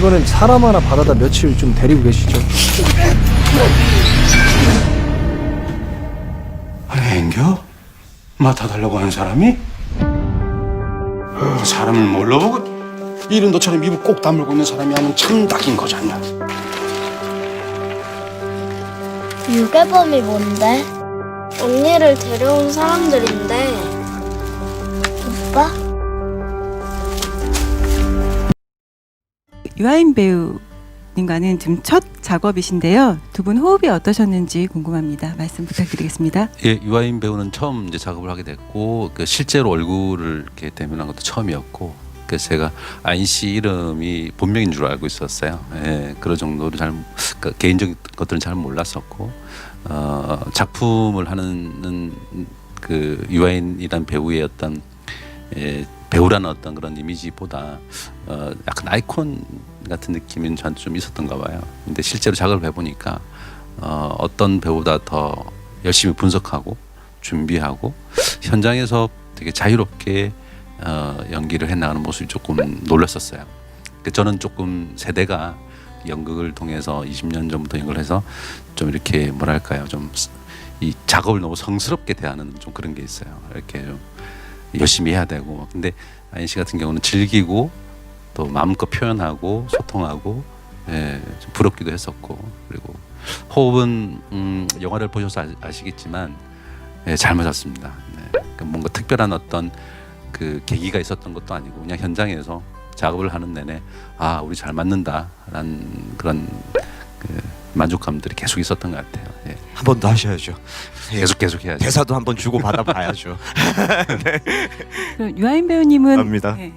이번엔 사람 하나 받아다 며칠 좀 데리고 계시죠. 아니 앵겨? 맡아달라고 하는 사람이? 어, 사람을 뭘로 보고 이런 너처럼 입을 꼭 다물고 있는 사람이 하면 참 낙인 거잖냐 유괴범이 뭔데? 언니를 데려온 사람들인데 오빠? 유아인 배우님과는 지금 첫 작업이신데요. 두 분 호흡이 어떠셨는지 궁금합니다. 말씀 부탁드리겠습니다. 예, 유아인 배우는 처음 이제 작업을 하게 됐고 그 실제로 얼굴을 이렇게 대면한 것도 처음이었고 그래서 제가 아인 씨 이름이 본명인 줄 알고 있었어요. 예, 그런 정도로 잘그 개인적인 것들은 잘 몰랐었고 어, 작품을 하는 그 유아인이란 배우의 어떤 예, 배우라는 어떤 그런 이미지보다 어, 약간 아이콘 같은 느낌이 저한테 좀 있었던가 봐요. 근데 실제로 작업을 해보니까 어, 어떤 배우보다 더 열심히 분석하고 준비하고 현장에서 되게 자유롭게 어, 연기를 해나가는 모습이 조금 놀랐었어요. 그 저는 조금 세대가 연극을 통해서 20년 전부터 연극을 해서 좀 이렇게 뭐랄까요 좀 이 작업을 너무 성스럽게 대하는 좀 그런 게 있어요. 이렇게 좀 열심히 해야 되고 근데 아인 씨 같은 경우는 즐기고 또 마음껏 표현하고 소통하고 예, 좀 부럽기도 했었고 그리고 호흡은 음, 영화를 보셔서 아- 아시 겠지만 예, 잘 맞았습니다. 네. 그러니까 뭔가 특별한 어떤 그 계기가 있었던 것도 아니고 그냥 현장에서 작업을 하는 내내 아 우리 잘 맞는다라는 그런 그 만족감들이 계속 있었던 것 같아요. 예. 한 번 더 하셔야죠. 계속 계속 해야죠. 대사도 한 번 주고 받아 봐야죠. 그 유아인 배우님은 갑니다. 예,